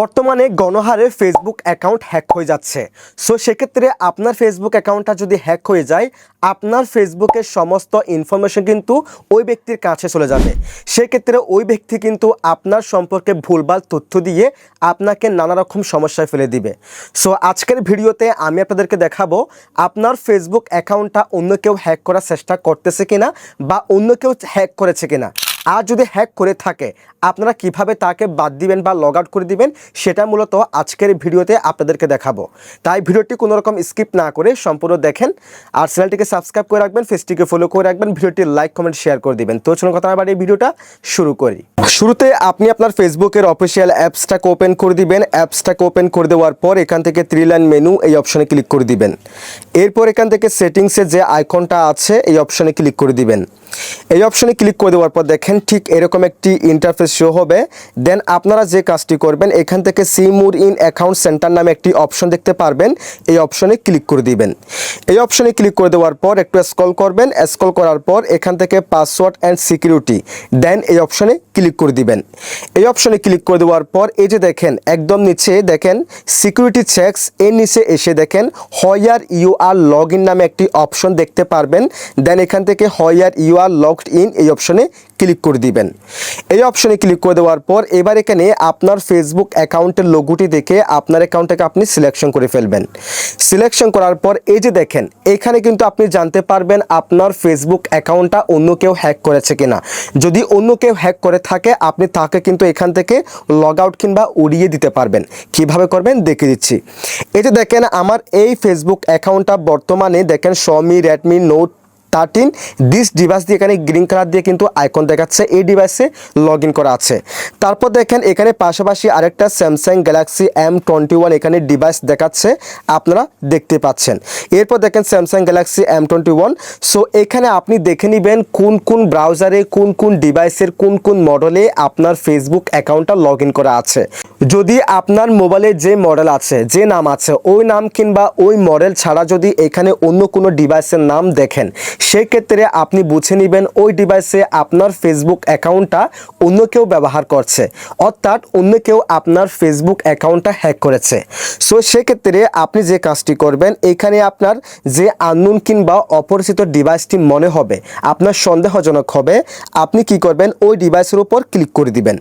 বর্তমানে গণহারে Facebook account hack হয়ে যাচ্ছে। সো সেক্ষেত্রে আপনার ফেসবুক অ্যাকাউন্টটা যদি হ্যাক হয়ে যায়, আপনার ফেসবুকের সমস্ত ইনফরমেশন কিন্তু ওই ব্যক্তির কাছে চলে যাবে। সেক্ষেত্রে ওই ব্যক্তি কিন্তু আপনার সম্পর্কে ভুলভাল তথ্য দিয়ে আপনাকে নানা রকম সমস্যায় ফেলে দিবে। সো আজকের ভিডিওতে আমি আপনাদেরকে দেখাবো, আপনার ফেসবুক অ্যাকাউন্টটা অন্য কেউ হ্যাক করার চেষ্টা করতেছে কিনা বা অন্য কেউ হ্যাক করেছে কিনা। আর যদি হ্যাক করে থাকে, আপনারা কীভাবে তাকে বাদ দিবেন বা লগ আউট করে দিবেন, সেটা মূলত আজকের ভিডিওতে আপনাদেরকে দেখাবো। তাই ভিডিওটি কোনো রকম স্কিপ না করে সম্পূর্ণ দেখেন আর চ্যানেলটিকে সাবস্ক্রাইব করে রাখবেন ফেসটিকে ফলো করে রাখবেন, ভিডিওটি লাইক কমেন্ট শেয়ার করে দিবেন। তো চলুন কথা না বাড়িয়ে ভিডিওটা শুরু করি। শুরুতে আপনি আপনার ফেসবুকের অফিসিয়াল অ্যাপসটাকে ওপেন করে দিবেন। অ্যাপসটাকে ওপেন করে দেওয়ার পর এখান থেকে থ্রি লাইন মেনু এই অপশনে ক্লিক করে দিবেন। এরপর এখান থেকে সেটিংসে যে আইকনটা আছে, এই অপশনে ক্লিক করে দিবেন। এই অপশনে ক্লিক করে দেওয়ার পর দেখেন ঠিক এরকম একটি ইন্টারফেস শো হবে। দেন আপনারা যে কাজটি করবেন, এখান থেকে see more in account centre নামে একটি অপশন দেখতে পারবেন। এই অপশনে ক্লিক করে দিবেন। এই অপশনে ক্লিক করে দেওয়ার পর একটু স্ক্রল করবেন। স্ক্রল করার পর এখান থেকে পাসওয়ার্ড অ্যান্ড সিকিউরিটি দেন এই অপশনে ক্লিক করে দিবেন। এই অপশনে ক্লিক করে দেওয়ার পর এই যে দেখেন, একদম নিচে দেখেন সিকিউরিটি চেকস এর নিচে এসে দেখেন where you are log in নামে একটি অপশন দেখতে পারবেন। দেন এখান থেকে হয়ার ইউ আর লগড ইন এই অপশনে ক্লিক করে দিবেন। এই অপশনে ক্লিক করে দেওয়ার পর এবার এখানে আপনার ফেসবুক অ্যাকাউন্টের লোগোটি দেখে আপনার অ্যাকাউন্টটাকে আপনি সিলেকশন করে ফেলবেন। সিলেকশন করার পর এই যে দেখেন, এখানে কিন্তু আপনি জানতে পারবেন আপনার ফেসবুক অ্যাকাউন্টটা অন্য কেউ হ্যাক করেছে কিনা। যদি অন্য কেউ হ্যাক করে থাকে, আপনি তাকে কিন্তু এখান থেকে লগ আউট কিংবা উড়িয়ে দিতে পারবেন। কীভাবে করবেন? দেখে দিচ্ছি। যে দেখেন, আমার এই ফেসবুক অ্যাকাউন্টটা বর্তমানে দেখেন Shami Redmi note thirteen this device দিয়ে এখানে গ্রিন কালার দিয়ে কিন্তু আইকন দেখাচ্ছে, এই ডিভাইসে লগ করা আছে। তারপর দেখেন, এখানে পাশাপাশি আরেকটা Samsung Galaxy M twenty one এখানে ডিভাইস দেখাচ্ছে, আপনারা দেখতে পাচ্ছেন। এরপর দেখেন Samsung Galaxy M twenty one so এখানে আপনি দেখে নেবেন কোন কোন ব্রাউজারে কোন কোন ডিভাইসের কোন কোন মডেলে আপনার ফেসবুক অ্যাকাউন্টটা লগ করা আছে। যদি আপনার মোবাইলে যে মডেল আছে, যে নাম আছে, ওই নাম কিংবা ওই মডেল ছাড়া যদি এখানে অন্য কোনো ডিভাইসের নাম দেখেন সেক্ষেত্রে আপনি বুঝে নেবেন ওই ডিভাইসে আপনার ফেসবুক অ্যাকাউন্টটা অন্য কেউ ব্যবহার করছে। অর্থাৎ অন্য কেউ আপনার ফেসবুক অ্যাকাউন্টটা হ্যাক করেছে। সো সেক্ষেত্রে আপনি যে কাজটি করবেন, এখানে আপনার যে আননুন কিংবা অপরিচিত ডিভাইসটি মনে হবে, আপনার সন্দেহজনক হবে, আপনি কি করবেন, ওই ডিভাইসের উপর ক্লিক করে দিবেন।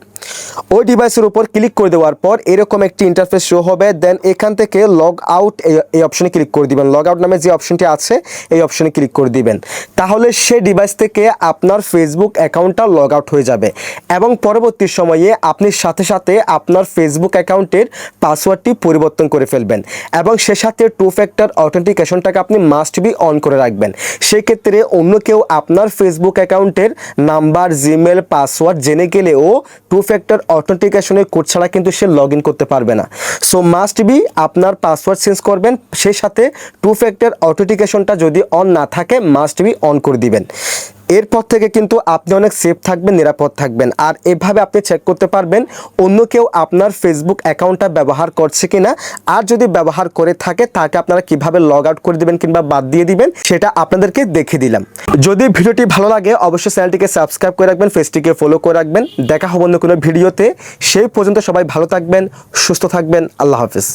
ওই ডিভাইসের উপর ক্লিক করে দেওয়ার পর এরকম একটি ইন্টারফেস শো হবে দেন এখান থেকে লগ আউট এই অপশনে ক্লিক করে দিবেন। লগ আউট নামে যে অপশনটি আছে, এই অপশনে ক্লিক করে দিবেন। তাহলে সে ডিভাইস থেকে আপনার ফেসবুক অ্যাকাউন্টটা লগ আউট হয়ে যাবে এবং পরবর্তী সময়ে আপনি সাথে সাথে আপনার ফেসবুক অ্যাকাউন্টের পাসওয়ার্ডটি পরিবর্তন করে ফেলবেন এবং সে সাথে টু ফ্যাক্টর অথেন্টিকেশনটাকে আপনি মাস্ট বি অন করে রাখবেন। সেক্ষেত্রে অন্য কেউ আপনার ফেসবুক অ্যাকাউন্টের নাম্বার জিমেল পাসওয়ার্ড জেনে গেলেও টু ফ্যাক্টর অথেন্টিকেশনের কোড ছাড়া কিন্তু সে লগ করতে পারবে না। সো মাস্ট বি আপনার পাসওয়ার্ড চেঞ্জ করবেন। সেই সাথে টু ফ্যাক্টর অথেন্টিকেশনটা যদি অন না থাকে মাস্ট বি অন করে দিবেন। এরপর থেকে কিন্তু আপনি অনেক সেফ থাকবেন, নিরাপদ থাকবেন। আর এভাবে আপনি চেক করতে পারবেন অন্য কেউ আপনার ফেসবুক অ্যাকাউন্টটা ব্যবহার করছে কিনা। আর যদি ব্যবহার করে থাকে, তাকে আপনারা কীভাবে লগ আউট করে দিবেন কিংবা বাদ দিয়ে দিবেন, সেটা আপনাদেরকে দেখে দিলাম। যদি ভিডিওটি ভালো লাগে, অবশ্যই চ্যানেলটিকে সাবস্ক্রাইব করে রাখবেন ফেসটিকে ফলো করে রাখবেন। দেখা হবে অন্য কোনো ভিডিওতে। সেই পর্যন্ত সবাই ভালো থাকবেন, সুস্থ থাকবেন। আল্লাহ হাফিজ।